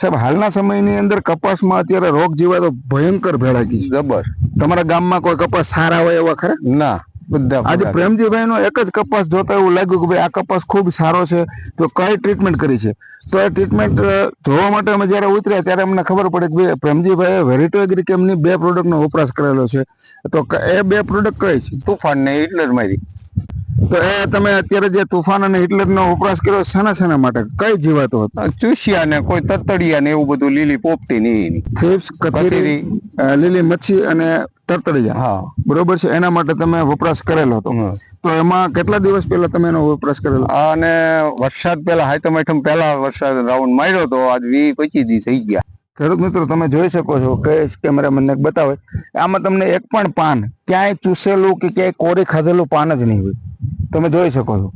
સાહેબ હાલના સમયની અંદર કપાસમાં અત્યારે રોગ જીવાતો ભયંકર ભેળાકી છે. જબર. તમારા ગામમાં કોઈ કપાસ સારા હોય એવા ખરા? ના બધા આજે. પ્રેમજીભાઈ નો એક જ કપાસ જોતા એવું લાગ્યું કે ભાઈ આ કપાસ ખૂબ સારો છે તો કઈ ટ્રીટમેન્ટ કરી છે? તો એ ટ્રીટમેન્ટ જોવા માટે અમે જ્યારે ઉતર્યા ત્યારે અમને ખબર પડે કે ભાઈ પ્રેમજીભાઈએ વેરિટો એગ્રીકેમની બે પ્રોડક્ટનો વપરાશ કરેલો છે. તો એ બે પ્રોડક્ટ કઈ છે? તુફાન ને હિટલર મારી. તો એ તમે અત્યારે જે તુફાન અને હિટલરનો વપરાશ કર્યો શાના શાના માટે? કઈ જીવાતો હતો? ચૂસિયા ને કોઈ તરતડિયા ને એવું બધું લીલી પોપતી નહીં લીલી મચ્છી અને તરતડિયા હા. બરોબર છે? એના માટે તમે વપરાશ કરેલો હતો. તો એમાં કેટલા દિવસ પહેલા તમે એનો વપરાશ કરેલો? અને વરસાદ પહેલા હાઈતમ આઈટમ પેલા વરસાદ રાઉન્ડ માર્યો તો આજ વી પચીસ દી થઈ ગયા. ખેડૂત મિત્રો તમે જોઈ શકો છો કે કેમેરામેન એક બતાવે. આમાં તમને એક પણ પાન ક્યાંય ચૂસેલું કે ક્યાંય કોરી ખાધેલું પાન જ નહીં હોય. તમે જોઈ શકો છો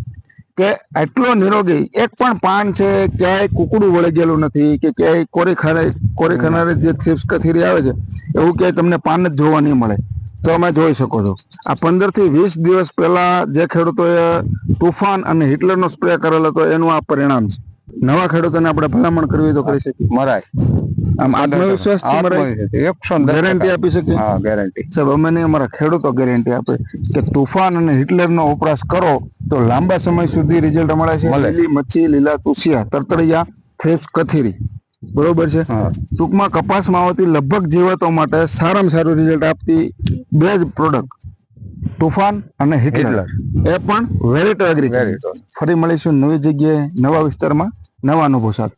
કે એટલો નિરોગી, એક પણ પાન છે, ક્યાંય કુકડું વળી ગયેલું નથી કે ક્યાંય કોરી ખારે કોરી ખાનારે જે ચિપ્સ કથીરી આવે છે, એવું ક્યાંય તમને પાન જ જોવા નહીં મળે. તો તમે જોઈ શકો છો. આ પંદરથી વીસ દિવસ પહેલા જે ખેડૂતોએ તુફાન અને હિટલરનો સ્પ્રે કરેલો હતો, એનું આ પરિણામ છે. નવા ખેડૂતોને આપણે ભલામણ કરવી તો કરી શકીએ. મરાય આમ આત્મવિશ્વાસ. એકસો ગેરંટી આપી શકીએ? હા ગેરંટી સાહેબ અમે નહીં અમારા ખેડૂતો ગેરંટી આપે. કે તુફાન અને હિટલરનો વપરાશ કરો તો લાંબા સમય સુધી રિઝલ્ટ મળે છે. લીલી મચ્છી લીલા તુસિયા તરતડિયા થ્રેપ્સ કથીરી. બરોબર છે? ટૂંકમાં કપાસમાં આવતી લગભગ જીવાતો માટે સારામાં સારું રિઝલ્ટ આપતી બે જ પ્રોડક્ટ તુફાન અને હિટલર. એ પણ વેરિટો એગ્રી ફરી મળીશું નવી જગ્યાએ નવા વિસ્તારમાં નવા અનુભવ સાથે.